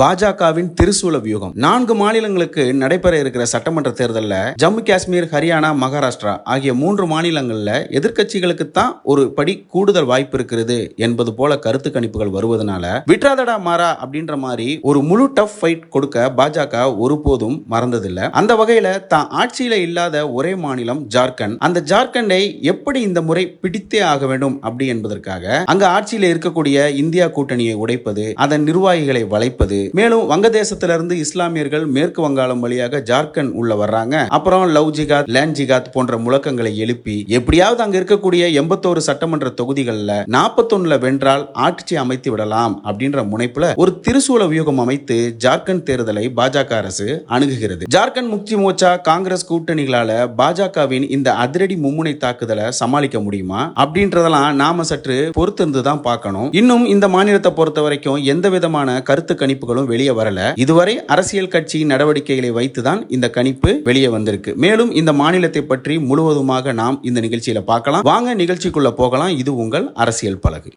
பாஜகவின் திருசூல வியூகம். நான்கு மாநிலங்களுக்கு நடைபெற இருக்கிற சட்டமன்ற தேர்தலில் ஜம்மு காஷ்மீர் ஹரியானா மகாராஷ்டிரா ஆகிய மூன்று மாநிலங்களில் எதிர்கட்சிகளுக்கு தான் ஒரு படி கூடுதல் வாய்ப்பு இருக்கிறது என்பது போல கருத்து கணிப்புகள் வருவதனால விட்ராதடா மாறா அப்படின்ற மாதிரி ஒரு முழு டஃப் ஃபைட் கொடுக்க பாஜக ஒருபோதும் மறந்ததில்லை. அந்த வகையில தான் ஆட்சியில இல்லாத ஒரே மாநிலம் ஜார்க்கண்ட். அந்த ஜார்க்கண்டை எப்படி இந்த முறை பிடித்தே ஆக வேண்டும் அப்படி என்பதற்காக அங்க ஆட்சியில இருக்கக்கூடிய இந்தியா கூட்டணியை உடைப்பது அதன் நிர்வாகிகளை வளைப்பது மேலும் வங்கதேசத்திலிருந்து இஸ்லாமியர்கள் மேற்கு வங்காளம் வழியாக ஜார்க்கண்ட் உள்ள வர்றாங்க. அப்புறம் லவ் ஜிகாத் லேண்ட் ஜிகாத் போன்ற முழக்கங்களை எழுப்பி எப்படியாவது அங்க இருக்கக்கூடிய எண்பத்தோரு சட்டமன்ற தொகுதிகளில் நாற்பத்தொன்னுல வென்றால் ஆட்சி அமைத்து விடலாம் அப்படின்ற முனைப்புல ஒரு திருசூல வியூகம் அமைத்து ஜார்க்கண்ட் தேர்தலை பாஜக அரசு அணுகுகிறது. ஜார்க்கண்ட் முக்தி மோர்ச்சா காங்கிரஸ் கூட்டணிகளால பாஜகவின் இந்த அதிரடி மும்முனை தாக்குதலை சமாளிக்க முடியுமா அப்படின்றதெல்லாம் நாம சற்று பொறுத்திருந்து தான் பார்க்கணும். இன்னும் இந்த மாநிலத்தை பொறுத்த வரைக்கும் எந்த விதமான கருத்து கணிப்புகளும் வெளியே வரல. இதுவரை அரசியல் கட்சியின் நடவடிக்கைகளை வைத்துதான் இந்த கணிப்பு வெளியே வந்திருக்கு. மேலும் இந்த மாநிலத்தை பற்றி முழுவதுமாக நாம் இந்த நிகழ்ச்சியில பார்க்கலாம். வாங்க நிகழ்ச்சிக்குள்ள போகலாம். இது உங்கள் அரசியல் பலகு.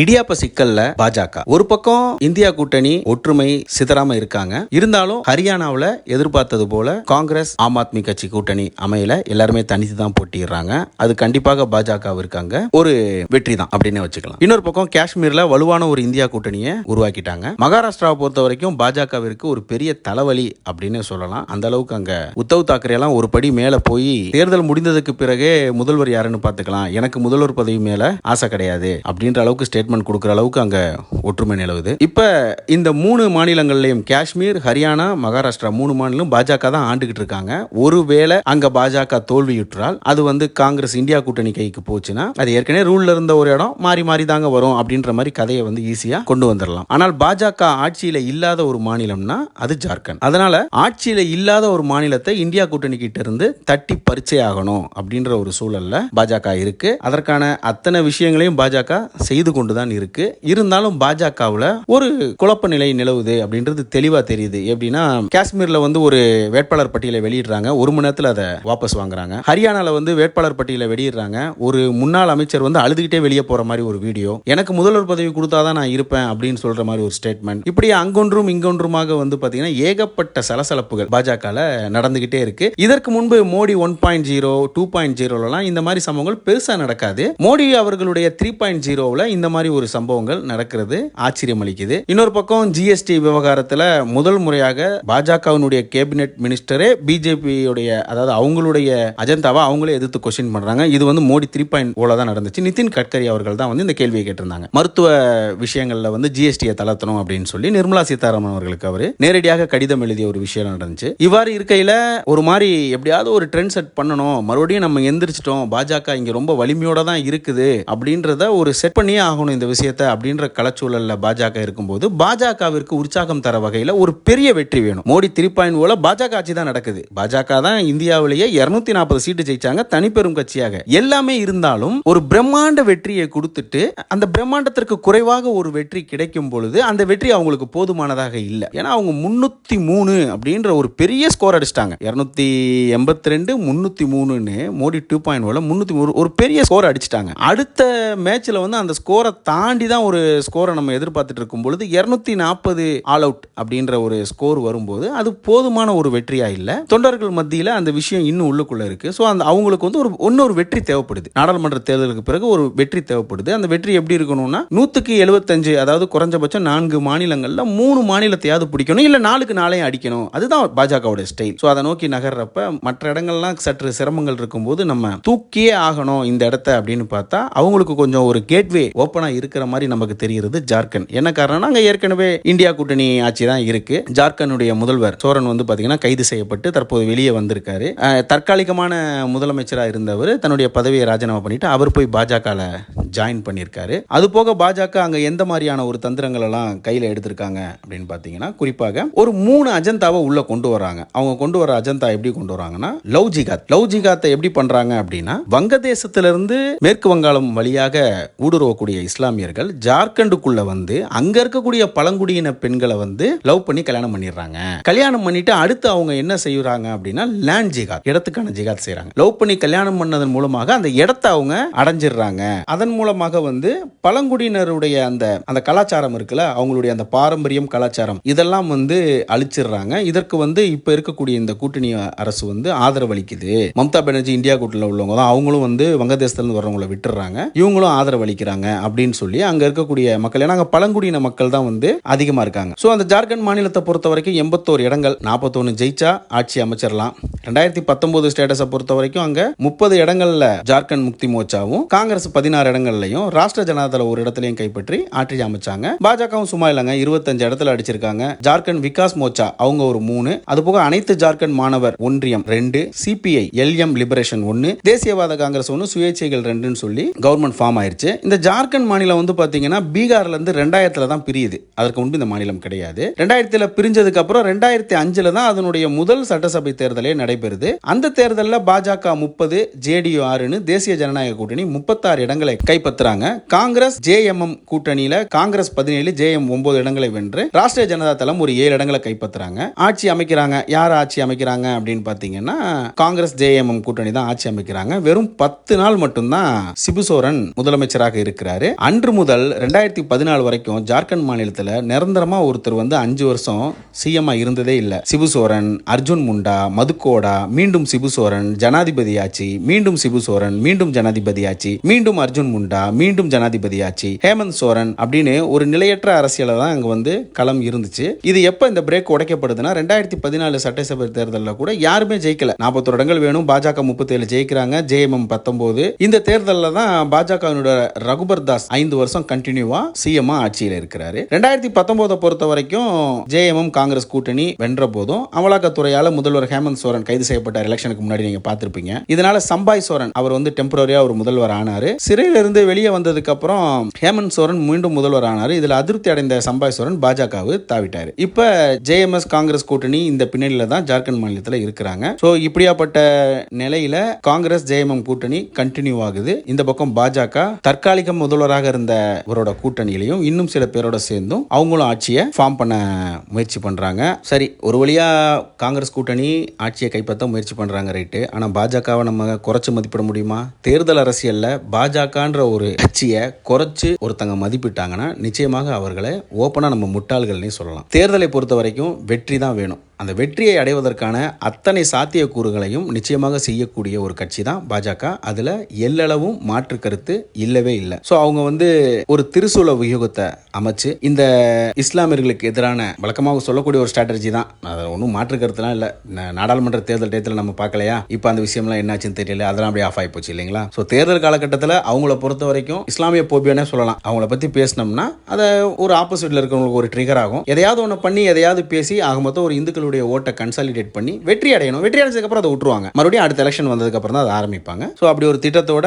இடியாப்ப சிக்கல்ல பாஜக. ஒரு பக்கம் இந்தியா கூட்டணி ஒற்றுமை சிதறாம இருக்காங்க. இருந்தாலும் ஹரியானாவில் எதிர்பார்த்தது போல காங்கிரஸ் ஆம் ஆத்மி கட்சி கூட்டணி அமையல. எல்லாருமே தனித்து தான் போட்டிடுறாங்க அது கண்டிப்பாக பாஜக இருக்காங்க. ஒரு வெற்றி தான் அப்படின்னு வச்சுக்கலாம். இன்னொரு பக்கம் காஷ்மீர்ல வலுவான ஒரு இந்தியா கூட்டணியை உருவாக்கிட்டாங்க. மகாராஷ்டிராவை பொறுத்த வரைக்கும் பாஜகவிற்கு ஒரு பெரிய தலைவலி அப்படின்னு சொல்லலாம். அந்த அளவுக்கு அங்க உத்தவ் தாக்கரே எல்லாம் ஒரு படி மேல போய் தேர்தல் முடிந்ததுக்கு பிறகே முதல்வர் யாருன்னு பார்த்துக்கலாம். எனக்கு முதல்வர் பதவி மேல ஆசை கிடையாது அப்படின்ற அளவுக்கு ஸ்டேட்மெண்ட் கொடுக்குற அளவுக்கு அங்கே ஒற்றுமை நிலவுது. இப்போ இந்த மூணு மாநிலங்கள்லையும் காஷ்மீர் ஹரியானா மகாராஷ்டிரா மூணு மாநிலம் பாஜக தான் ஆண்டுகிட்டு இருக்காங்க. ஒருவேளை அங்க பாஜக தோல்வியுற்றால் அது வந்து காங்கிரஸ் இந்தியா கூட்டணி கைக்கு போச்சுன்னா அது ஏற்கனவே ரூல்ல இருந்த ஒரு இடம் மாறி மாறி தாங்க வரும் அப்படின்ற மாதிரி கதையை வந்து ஈஸியாக கொண்டு வந்துடலாம் ஆனால் பாஜக ஆட்சியில் இல்லாத ஒரு மாநிலம்னா அது ஜார்க்கண்ட். அதனால ஆட்சியில் இல்லாத ஒரு மாநிலத்தை இந்தியா கூட்டணி கிட்ட இருந்து தட்டி பரிச்சை ஆகணும் அப்படின்ற ஒரு சூழல்ல பாஜக இருக்கு. அதற்கான அத்தனை விஷயங்களையும் பாஜக செய்து கொண்டு தான் இருக்கு. இருந்தாலும் பாஜகவில் ஒரு குழப்ப நிலை நிலவுது அப்படின்றது தெளிவா தெரியுது. எப்படின்னா காஷ்மீர்ல வந்து ஒரு வேட்பாளர் பட்டியலை வெளியிடுறாங்க. ஒரு மணி நேரத்தில் அதை வாபஸ் வாங்குறாங்க. ஹரியானால வந்து வேட்பாளர் பட்டியலை வெளியிடுறாங்க. ஒரு முன்னாள் அமைச்சர் வந்து அழுதுகிட்டே வெளியே போற மாதிரி ஒரு வீடியோ. எனக்கு முதல்வர் பதவி கொடுத்தாதான் நான் இருப்பேன் அப்படின்னு சொல்ற மாதிரி ஒரு ஸ்டேட்மெண்ட் இப்படி அங்கொன்றும் இங்கொன்றுமாக வந்து பாத்தீங்கன்னா ஏகப்பட்ட சலசலப்புகள் பாஜகவில் நடந்துகிட்டே இருக்கு. இதற்கு முன்பு Modi one point zero two point ஜீரோலாம் இந்த மாதிரி சம்பவங்கள் பெருசா நடக்காது. மோடி அவர்களுடைய த்ரீ பாயிண்ட் ஜீரோவில் இந்த மாதிரி ஒரு சம்பவங்கள் நடக்கிறது ஆச்சரியம் அளிக்குது. இன்னொரு பக்கம் ஜிஎஸ்டி விவகாரத்தில் முதல் முறையாக பாஜகவினுடைய கேபினெட் மினிஸ்டரே பிஜேபியுடைய அதாவது அவங்களுடைய அஜெண்டாவை அவங்களே எதிர்த்து கொஸ்டின் பண்றாங்க. இது வந்து மோடி த்ரீ பாயிண்ட் ஓல தான் நடந்துச்சு. நிதின் கட்கரி அவர்கள் தான் வந்து இந்த கேள்வியை கேட்டிருந்தாங்க. மருத்துவ விஷயங்கள்ல வந்து ஜிஎஸ்டியை தளர்த்தணும் அப்படின்னு சொல்லி நிர்மலா சீதாராமன் அவர்களுக்கு அவர் நேரடியாக கடிதம் எழுதிய ஒரு விஷயம் நடந்துச்சு. இவ்வாறு இருக்கையில் ஒரு மாதிரி எப்படியாவது ஒரு ட்ரெண்ட் செட் பண்ணணும். மறுபடியும் நம்ம எந்திரிச்சிட்டோம். பாஜக இங்க ரொம்ப வலிமையோட தான் இருக்குது அப்படின்றத ஒரு செட் பண்ணியே ஆகணும். இந்த விஷயத்தை அப்படின்ற கலச்சூழலில் பாஜக இருக்கும்போது பாஜகவிற்கு உற்சாகம் தர வகையில் ஒரு பெரிய வெற்றி வேணும். மோடி த்ரீ பாயிண்ட் ஓல பாஜக ஆட்சி தான் நடக்குது. பாஜக தான் இந்தியாவிலேயே இருநூத்தி நாற்பது சீட்டு ஜெயிச்சாங்க தனிப்பெரும் கட்சியாக. எல்லாமே இருந்தாலும் ஒரு பிரம்மாண்ட வெற்றியை கொடுத்துட்டு அந்த பிரம்மாண்டத்திற்கு குறைவாக ஒரு வெற்றி கிடைக்கும் பொழுது அந்த வெற்றி அவங்களுக்கு போதுமானதாக இல்லை. ஏன்னா அவங்க முன்னூத்தி மூணு அப்படின்ற ஒரு பெரிய ஸ்கோர் அடிச்சிட்டாங்க. இருநூத்தி எண்பத்தி ரெண்டு முன்னூத்தி மூணுன்னு மோடி டூ பாயிண்ட் ஓல முன்னூத்தி மூணு ஒரு பெரிய ஸ்கோர் அடிச்சிட்டாங்க. அடுத்த மேட்ச்ல வந்து அந்த ஸ்கோரை தாண்டி தான் ஒரு ஸ்கோரை நம்ம எதிர்பார்த்துட்டு இருக்கும் பொழுது இருநூத்தி நாற்பது ஆல் அவுட் அப்படின்ற ஒரு ஸ்கோர் வரும்போது அது போதுமான ஒரு வெற்றியா இல்லை. தொண்டர்கள் மத்தியில் அந்த விஷயம் இன்னும் உள்ளுக்குள்ள இருக்கு. ஸோ அந்த அவங்களுக்கு வந்து ஒரு இன்னொரு வெற்றி தேவைப்படுது. நாடாளுமன்ற தேர்தலுக்கு பிறகு ஒரு வெற்றி தேவைப்படுது. அந்த வெற்றி எப்படி இருக்கணும்னா நூற்றுக்கு எழுபத்தஞ்சு அதாவது குறைஞ்சபட்சம் நான்கு மாநிலங்களில் மூணு மாநிலத்தையாவது பிடிக்கணும் இல்லை நாளுக்கு நாளையும் அடிக்கணும். அதுதான் பாஜகவோட ஸ்டைல் ஸோ அதை நோக்கி நகர்றப்ப மற்ற இடங்கள்லாம் சற்று சிரமங்கள் இருக்கும்போது நம்ம தூக்கியே ஆகணும் இந்த இடத்த அப்படின்னு பார்த்தா அவங்களுக்கு கொஞ்சம் ஒரு கேட்வே ஓப்பன் ஓப்பனாக இருக்கிற மாதிரி நமக்கு தெரிகிறது ஜார்க்கண்ட். என்ன காரணம்னா அங்கே ஏற்கனவே இந்தியா கூட்டணி ஆட்சி தான் இருக்கு. ஜார்க்கண்டுடைய முதல்வர் சோரன் வந்து பார்த்தீங்கன்னா கைது செய்யப்பட்டு தற்போது வெளியே வந்திருக்காரு. தற்காலிகமான முதலமைச்சராக இருந்தவர் தன்னுடைய பதவியை ராஜினாமா பண்ணிட்டு அவர் போய் பாஜகவில் ஜாயின் பண்ணியிருக்காரு அது போக பாஜக அங்கே எந்த மாதிரியான ஒரு தந்திரங்கள் எல்லாம் கையில் எடுத்திருக்காங்க அப்படின்னு பார்த்தீங்கன்னா குறிப்பாக ஒரு மூணு அஜந்தாவை உள்ள கொண்டு வராங்க. அவங்க கொண்டு வர அஜந்தா எப்படி கொண்டு வராங்கன்னா லவ் ஜிகாத் லவ் ஜிகாத்தை எப்படி பண்றாங்க அப்படின்னா வங்கதேசத்திலிருந்து மேற்கு வங்காளம் வழியாக ஊடுருவக்கூடிய இஸ்லாமியர்கள் ஜார்க்கண்டுக்குள்ள வந்து அங்க இருக்கக்கூடிய பழங்குடியின பெண்களை வந்து லவ் பண்ணி கல்யாணம் பண்ணிடுறாங்க. கல்யாணம் பண்ணிட்டு அடுத்து அவங்க என்ன செய்யறாங்க அப்படின்னா லேண்ட் ஜிகாத் இடத்துக்கான ஜிகாத் செய்கிறாங்க லவ் பண்ணி கல்யாணம் பண்ணதன் மூலமாக அந்த இடத்தை அவங்க அடைஞ்சிடுறாங்க. அதன் மூலமாக வந்து பழங்குடியினருடைய அந்த அந்த கலாச்சாரம் இருக்குல்ல அவங்களுடைய அந்த பாரம்பரியம் கலாச்சாரம் இதெல்லாம் வந்து அழிச்சிடுறாங்க. இதற்கு வந்து இப்ப இருக்கக்கூடிய இந்த கூட்டணி அரசு வந்து ஆதரவு அளிக்குது மம்தா பானர்ஜி இந்தியா கூட்டில் உள்ளவங்க தான். அவங்களும் வந்து வங்கதேசத்துல வர்றவங்களை விட்டுறாங்க இவங்களும் ஆதரவு அளிக்கிறாங்க அப்படின்னு சொல்லி அங்க இருக்கக்கூடிய மக்கள் ஏன்னா அங்க பழங்குடியின மக்கள் தான் வந்து அதிகமா இருக்காங்க. ஸோ அந்த ஜார்க்கண்ட் மாநிலத்தை பொறுத்த வரைக்கும் எண்பத்தோரு இடங்கள் நாற்பத்தொன்னு ஜெயிச்சா ஆட்சி அமைச்சிடலாம் ரெண்டாயிரத்தி பத்தொன்பது ஸ்டேட்டஸை பொறுத்த வரைக்கும் அங்க முப்பது இடங்கள்ல ஜார்க்கண்ட் முக்தி மோர்ச்சாவும் காங்கிரஸ் பதினாறு இடங்கள்லையும் ராஷ்டிர ஜனதாதள ஒரு இடத்துலையும் கைப்பற்றி ஆட்சி அமைச்சாங்க. பாஜகவும் சும்மா இல்லைங்க இருபத்தஞ்சு இடத்துல அடிச்சிருக்காங்க. ஜார்க்கண்ட் விகாஸ் மோர்ச்சா அவங்க ஒரு மூணு. அது போக அனைத்து ஜார்க்கண்ட் மாணவர் ஒன்றியம் ரெண்டு சிபிஐ எல்எம் லிபரேஷன் ஒன்னு தேசியவாத காங்கிரஸ் ஒன்று சுயேட்சைகள் ரெண்டுன்னு சொல்லி கவர்மெண்ட் ஃபார்ம் ஆயிருச்சு. இந்த ஜார்க்கண்ட் மாநிலம் வந்து பார்த்தீங்கன்னா பீகார்ல இருந்து ரெண்டாயிரத்துல தான் பிரியுது. அதற்கு முன்பு இந்த மாநிலம் கிடையாது. ரெண்டாயிரத்துல பிரிஞ்சதுக்கு அப்புறம் ரெண்டாயிரத்தி அஞ்சுல தான் அதனுடைய முதல் சட்டசபை தேர்தலே நடைபெறுது. அந்த தேர்தலில் பாஜக முப்பது ஜேடியு ஆறுன்னு தேசிய ஜனநாயக கூட்டணி முப்பத்தாறு இடங்களை கைப்பற்றுறாங்க. காங்கிரஸ் ஜேஎம்எம் கூட்டணியில காங்கிரஸ் பதினேழு ஜேஎம் ஒன்பது இடங்களை வென்று ராஷ்டிரிய ஜனதா தளம் ஒரு ஏழு இடங்களை கைப்பற்றுறாங்க. ஆட்சி அமைக்கிறாங்க. யார் ஆட்சி அமைக்கிறாங்க அப்படின்னு பார்த்தீங்கன்னா காங்கிரஸ் ஜேஎம்எம் கூட்டணி தான் ஆட்சி அமைக்கிறாங்க. வெறும் பத்து நாள் மட்டும்தான் சிபுசோரன் முதலமைச்சராக இருக்கிறாரு. அன்று முதல் ரெண்டாயிரத்தி பதினாலு வரைக்கும் ஜார்க்கண்ட் மாநிலத்தில் நிரந்தரமாக ஒருத்தர் வந்து அஞ்சு வருஷம் சிஎம்மாக இருந்ததே இல்லை. சிபுசோரன் அர்ஜுன் முண்டா மதுக்கோடா மீண்டும் சிபுசோரன் ஜனாதிபதி ஆட்சி மீண்டும் சிபுசோரன் மீண்டும் ஜனாதிபதி மீண்டும் அர்ஜுன் முண்டா மீண்டும் ஜனாதிபதி ஹேமந்த் சோரன் அப்படின்னு ஒரு நிலையற்ற அரசியலை தான் அங்கே வந்து களம் இருந்துச்சு. இது எப்போ இந்த பிரேக் உடைக்கப்படுதுன்னா ரெண்டாயிரத்தி பதினாலு சட்டசபை தேர்தலில் கூட யாருமே ஜெயிக்கல. நாற்பத்தொரு இடங்கள் வேணும். பாஜக முப்பத்தேழு ஜெயிக்கிறாங்க. ஜேஎம்எம் பத்தொன்பது இந்த தேர்தலில் தான் பாஜகவினுடைய ரகுபர் தாஸ் ஐந்து வருஷம் கண்டினியூவா சிஎம் ஆட்சியில் இருக்கிறாரு. ரெண்டாயிரத்தி பத்தொன்பதை பொறுத்த வரைக்கும் ஜேஎம்எம் காங்கிரஸ் கூட்டணி வென்ற போதும் அமலாக்கத்துறையால முதல்வர் ஹேமந்த் சோரன் கைது செய்யப்பட்டார் எலெக்ஷனுக்கு முன்னாடி நீங்க பார்த்துருப்பீங்க. இதனால சம்பாய் சோரன் அவர் வந்து டெம்பரரியா ஒரு முதல்வர் ஆனாரு. சிறையில இருந்து வெளியே வந்ததுக்கு அப்புறம் ஹேமந்த் சோரன் மீண்டும் முதல்வர் ஆனாரு. இதுல அதிருப்தி அடைந்த சம்பாய் சோரன் பாஜகவு தாவிட்டாரு. இப்ப ஜேஎம்எஸ் காங்கிரஸ் கூட்டணி இந்த பின்னணியில தான் ஜார்க்கண்ட் மாநிலத்தில் இருக்கிறாங்க. ஸோ இப்படியாப்பட்ட நிலையில காங்கிரஸ் ஜேஎம்எம் கூட்டணி கண்டினியூ ஆகுது இந்த பக்கம் பாஜக தற்காலிக முதல்வராக இருந்த இவரோட கூட்டணியிலையும் இன்னும் சில பேரோட சேர்ந்தும் அவங்களும் ஆட்சியை ஃபார்ம் பண்ண முயற்சி பண்ணுறாங்க சரி ஒரு வழியாக காங்கிரஸ் கூட்டணி ஆட்சியை கைப்பற்ற முயற்சி பண்ணுறாங்க ரைட்டு. ஆனால் பாஜகவை நம்ம குறைச்சி மதிப்பிட முடியுமா? தேர்தல் அரசியலில் பாஜகன்ற ஒரு கட்சியை குறைச்சி ஒருத்தங்க மதிப்பிட்டாங்கன்னா நிச்சயமாக அவர்களை ஓப்பனாக நம்ம முட்டாள்கள்னே சொல்லலாம். தேர்தலை பொறுத்த வரைக்கும் வெற்றி தான் வேணும். அந்த வெற்றியை அடைவதற்கான அத்தனை சாத்தியக்கூறுகளையும் நிச்சயமாக செய்யக்கூடிய ஒரு கட்சி தான் பாஜக. அதில் எல்லளவும் மாற்று கருத்து இல்லவே இல்லை. ஸோ அவங்க வந்து ஒரு திருசூல வியூகத்தை அமைச்சு இந்த இஸ்லாமியர்களுக்கு எதிரான வழக்கமாக சொல்லக்கூடிய ஒரு ஸ்ட்ராட்டஜி தான். அது ஒன்றும் மாற்று கருத்துலாம் இல்லை. நாடாளுமன்ற தேர்தல் டயத்தில் நம்ம பார்க்கலையா? இப்போ அந்த விஷயம்லாம் என்னாச்சுன்னு தெரியல. அதெல்லாம் அப்படியே ஆஃப் ஆகி போச்சு இல்லைங்களா? ஸோ தேர்தல் காலகட்டத்தில் அவங்கள பொறுத்த வரைக்கும் இஸ்லாமிய போபியானே சொல்லலாம். அவங்கள பற்றி பேசினோம்னா அதை ஒரு ஆப்போசிட்ல இருக்கிறவங்களுக்கு ஒரு ட்ரிகர் ஆகும். எதையாவது ஒன்று பண்ணி எதையாவது பேசி ஆக மொத்தம் ஒரு இந்துக்களுடைய ஓட்டை கன்சாலிடேட் பண்ணி வெற்றி அடையணும். வெற்றி அடைஞ்சதுக்கப்புறம் அதை விட்டுருவாங்க. மறுபடியும் அடுத்த எலெக்ஷன் வந்ததுக்கு அப்புறம் தான் அதை ஆரம்பிப்பாங்க. ஸோ அப்படி ஒரு திட்டத்தோட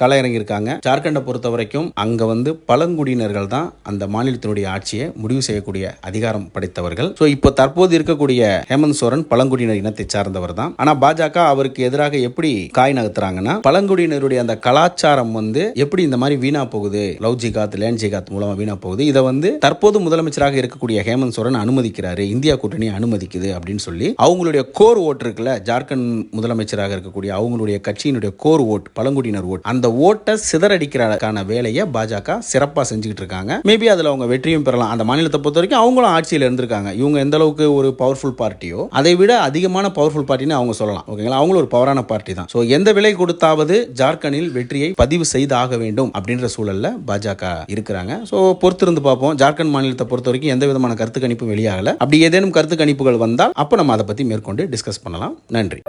களை இறங்கியிருக்காங்க ஜார்க்கண்டை பொறுத்த வரைக்கும் அங்கே வந்து பழங்குடியினர்கள் தான் அந்த மாநிலத்தினுடைய ஆட்சியை முடிவு செய்யக்கூடிய அதிகாரம் படைத்தவர்கள். ஸோ இப்போ தற்போது இருக்கக்கூடிய ஹேமந்த் சோரன் பழங்குடியினர் இனத்தை சார்ந்தவர் தான். ஆனால் பாஜக அவருக்கு எதிராக எப்படி காய் நகர்த்துறாங்கன்னா பழங்குடியினருடைய அந்த கலாச்சாரம் வந்து எப்படி இந்த மாதிரி வீணா போகுது? லவ் ஜிகாத் லேன் ஜிகாத் மூலமா வீணா போகுது? இதை வந்து தற்போது முதலமைச்சராக இருக்கக்கூடிய ஹேமந்த் சோரன் அனுமதிக்கிறாரு. இந்தியா கூட்டணி அனுமதி அனுமதிக்குது அப்படின்னு சொல்லி அவங்களுடைய கோர் ஓட் இருக்குல்ல ஜார்க்கண்ட் முதலமைச்சராக இருக்கக்கூடிய அவங்களுடைய கட்சியினுடைய கோர் ஓட் பழங்குடியினர் ஓட் அந்த ஓட்டை சிதறடிக்கிறதுக்கான வேலையை பாஜக சிறப்பாக செஞ்சுக்கிட்டு இருக்காங்க. மேபி அதில் அவங்க வெற்றியும் பெறலாம். அந்த மாநிலத்தை பொறுத்த வரைக்கும் அவங்களும் ஆட்சியில் இருந்திருக்காங்க. இவங்க எந்த அளவுக்கு ஒரு பவர்ஃபுல் பார்ட்டியோ அதை விட அதிகமான பவர்ஃபுல் பார்ட்டின்னு அவங்க சொல்லலாம். ஓகேங்களா அவங்களும் ஒரு பவரான பார்ட்டி தான். ஸோ எந்த விலை கொடுத்தாவது ஜார்க்கண்டில் வெற்றியை பதிவு செய்து ஆக வேண்டும் அப்படின்ற சூழல்ல பாஜக இருக்கிறாங்க. ஸோ பொறுத்திருந்து பார்ப்போம். ஜார்க்கண்ட் மாநிலத்தை பொறுத்த வரைக்கும் எந்த விதமான கருத்து கணிப்பும் வெளியாகல. அப்படி ஏதேனும் கருத்து கணிப்பு குறிப்புகள் வந்தால் அப்போ நம்ம அதை பற்றி மேற்கொண்டு டிஸ்கஸ் பண்ணலாம். நன்றி.